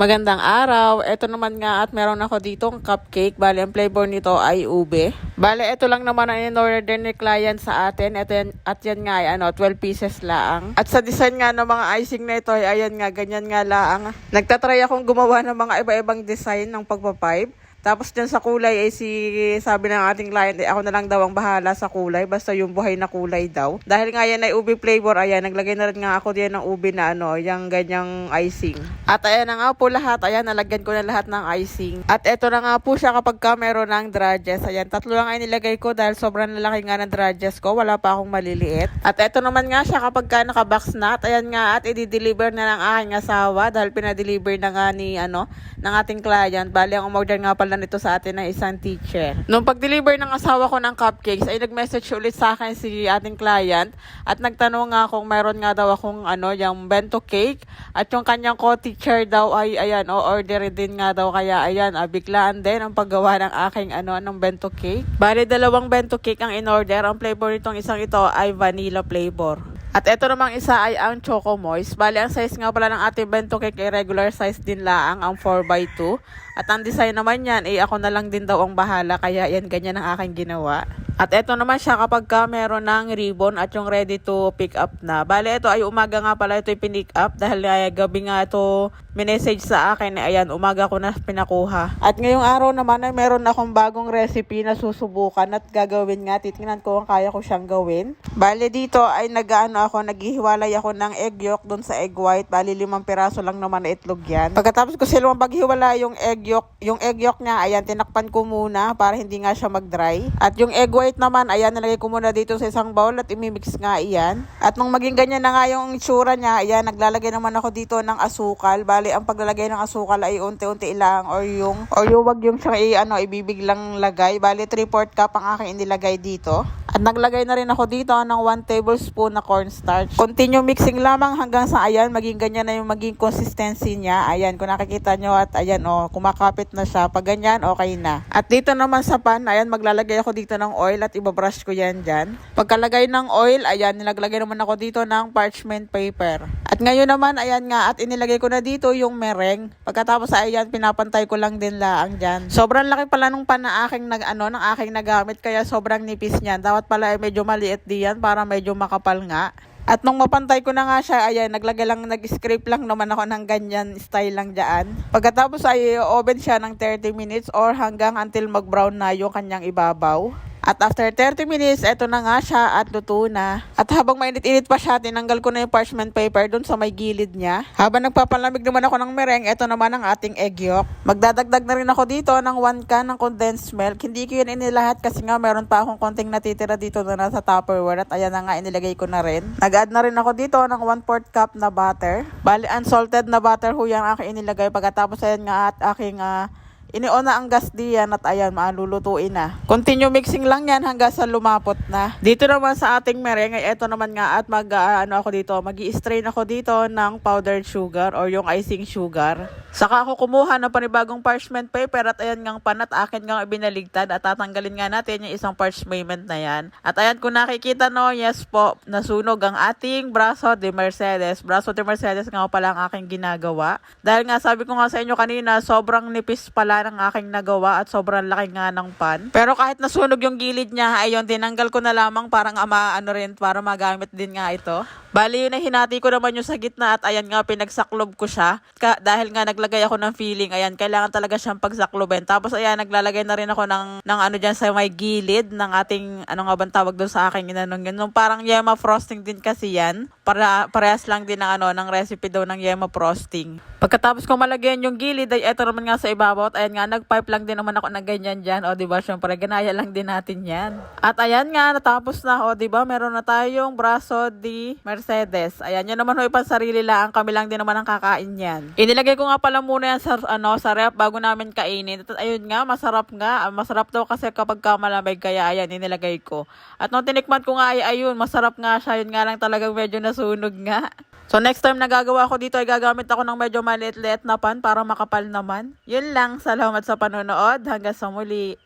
Magandang araw. Ito naman nga at meron ako ditong cupcake. Bale, ang flavor nito ay ube. Bale, ito lang naman ang in-order ni client sa atin. Ito yan, at yan nga ay ano, 12 pieces laang. At sa design nga ng mga icing na ito ay ayan nga, ganyan nga laang. Nagtatry akong gumawa ng mga iba-ibang design ng pagpapipe. Tapos dyan sa kulay ay si sabi ng ating client, eh, ako na lang daw ang bahala sa kulay. Basta yung buhay na kulay daw. Dahil nga yan ay ube flavor, ayan, naglagay na rin nga ako diyan ng ube na ano, yung ganyang icing. At ayan na nga po lahat, ayan, nalagyan ko na lahat ng icing. At eto na nga po siya kapag ka meron ng dradges. Ayan, tatlo lang ay nilagay ko dahil sobrang lalaki nga ng dradges ko. Wala pa akong maliliit. At eto naman nga siya kapag ka nakabox na. At ayan nga, at i-deliver na ng aking asawa dahil pinadeliver na nga ni, ano, ng ating client. Bali, ang umorder nga pala nito sa atin ng isang teacher. Nung pag-deliver ng asawa ko ng cupcakes, ay nag-message ulit sa akin si ating client at nagtanong nga kung mayroon nga daw akong ano, yung bento cake at yung kanyang co-teacher daw ay ayan, o order din nga daw kaya ayan, ah, biglaan din ang paggawa ng aking ano, ng bento cake. Bali, dalawang bento cake ang in-order. Ang flavor nitong isang ito ay vanilla flavor. At ito namang isa ay ang Choco Moist. Bali, ang size nga pala ng ating bento cake ay regular size din laang, ang 4x2. At ang design naman yan, eh ako na lang din daw ang bahala, kaya yan ganyan ang aking ginawa. At ito naman siya kapag ka meron ng ribbon at yung ready to pick up na. Bale, ito ay umaga nga pala ito pick up dahil ay gabi nga ito minessage sa akin. Eh, ayan, umaga ko na pinakuha. At ngayong araw naman ay meron akong bagong recipe na susubukan at gagawin nga. Titingnan ko kung kaya ko siyang gawin. Bale, dito ay nag-ano ako, naghihiwalay ako ng egg yolk dun sa egg white. Bali, limang piraso lang naman na itlog yan. Pagkatapos ko silawang paghiwala yung egg yolk, yung egg yolk niya, ayan, tinakpan ko muna para hindi nga siya mag-dry. At yung egg white naman, ayan, nilagay ko muna dito sa isang bowl at imimix nga iyan. At nung maging ganyan na nga yung itsura niya, ayan, naglalagay naman ako dito ng asukal. Bali, ang paglalagay ng asukal ay unti-unti lang or yung, or yung wag yung siyang i, ano, ibibiglang lagay. Bali, 3-4 cup ang aking inilagay dito. At naglagay na rin ako dito ng 1 tablespoon na cornstarch. Continue mixing lamang hanggang sa ayan, maging ganyan na yung maging consistency niya. Ayan, kung nakikita nyo at ayan, oh, kumakapit na siya. Pag ganyan, okay na. At dito naman sa pan, ayan, maglalagay ako dito ng oil at ibabrush ko yan dyan. Pagkalagay ng oil, ayan, nilaglagay naman ako dito ng parchment paper. At ngayon naman, ayan nga, at inilagay ko na dito yung mereng. Pagkatapos, ayan, pinapantay ko lang din laang dyan. Sobrang laki pala nung pan na aking, nag, ano, ng aking nagamit, kaya sobrang nipis niyan. Dapat pala ay medyo maliit diyan para medyo makapal nga. At nung mapantay ko na nga siya, ayan, naglagay lang, nag-scrape lang naman ako ng ganyan style lang dyan. Pagkatapos ay oven siya ng 30 minutes or hanggang until mag-brown na yung kanyang ibabaw. At after 30 minutes, eto na nga siya at luto na. At habang mainit-init pa siya, tinanggal ko na yung parchment paper dun sa may gilid niya. Habang nagpapalamig naman ako ng mereng, eto naman ang ating egg yolk. Magdadagdag na rin ako dito ng 1 can ng condensed milk. Hindi ko yun inilahat kasi nga meron pa akong konting natitira dito na nasa Tupperware at ayan na nga inilagay ko na rin. Nag-add na rin ako dito ng 1 4 cup na butter. Bali, unsalted na butter ho yan aking inilagay. Pagkatapos ayan nga at aking ah, Inion na ang gas diyan at ayan, malulutuin na. Continue mixing lang yan hanggang sa lumapot na. Dito naman sa ating merengue, eto naman nga at mag, ah, ako dito, mag strain ako dito ng powdered sugar or yung icing sugar. Saka ako kumuha ng panibagong parchment paper at ayan ngang panat akin ngang ibinaligtad at tatanggalin nga natin yung isang parchment na yan. At ayan kung nakikita no, yes po, nasunog ang ating braso de Mercedes. Braso de Mercedes nga pala ang aking ginagawa. Dahil nga sabi ko nga sa inyo kanina, sobrang nipis pala ng aking nagawa at sobrang laki nga ng pan. Pero kahit nasunog yung gilid niya, ayun, tinanggal ko na lamang parang ama, ano rin, para magamit din nga ito. Bali yun na hinati ko naman yung sa gitna at ayan nga pinagsaklob ko siya. Ka, dahil nga naglagay ako ng feeling, ayan, kailangan talaga siyang pagsaklobin. Tapos ayan, naglalagay na rin ako ng, ng ano dyan sa may gilid ng ating, ano nga bang tawag doon sa aking inanong yun. Nung parang yema frosting din kasi yan. Para, parehas lang din ng, ano, ng recipe daw ng yema frosting. Pagkatapos ko malagyan yung gilid, ay eto naman nga sa ibabaw. At ayan nga, nagpipe lang din naman ako ng ganyan dyan. O, di ba, syempre, ganaya lang din natin yan. At ayan nga, natapos na. O, di ba, meron na tayong braso di Mercedes. Ayan, yun naman ho, sarili lang. Kami lang din naman ang kakain yan. Inilagay ko nga pala muna yan sa, ano, sa rep bago namin kainin. At ayun nga, masarap nga. Ah, Masarap daw kasi kapag ka malamig, kaya ayan, inilagay ko. At nung tinikman ko nga, ay ayun, masarap nga siya. Yun nga lang talagang medyo nasunog nga. So next time na gagawa ko dito ay gagamit ako ng medyo maliit-liit na pan para makapal naman. Yun lang. Salamat sa panonood. Hanggang sa muli.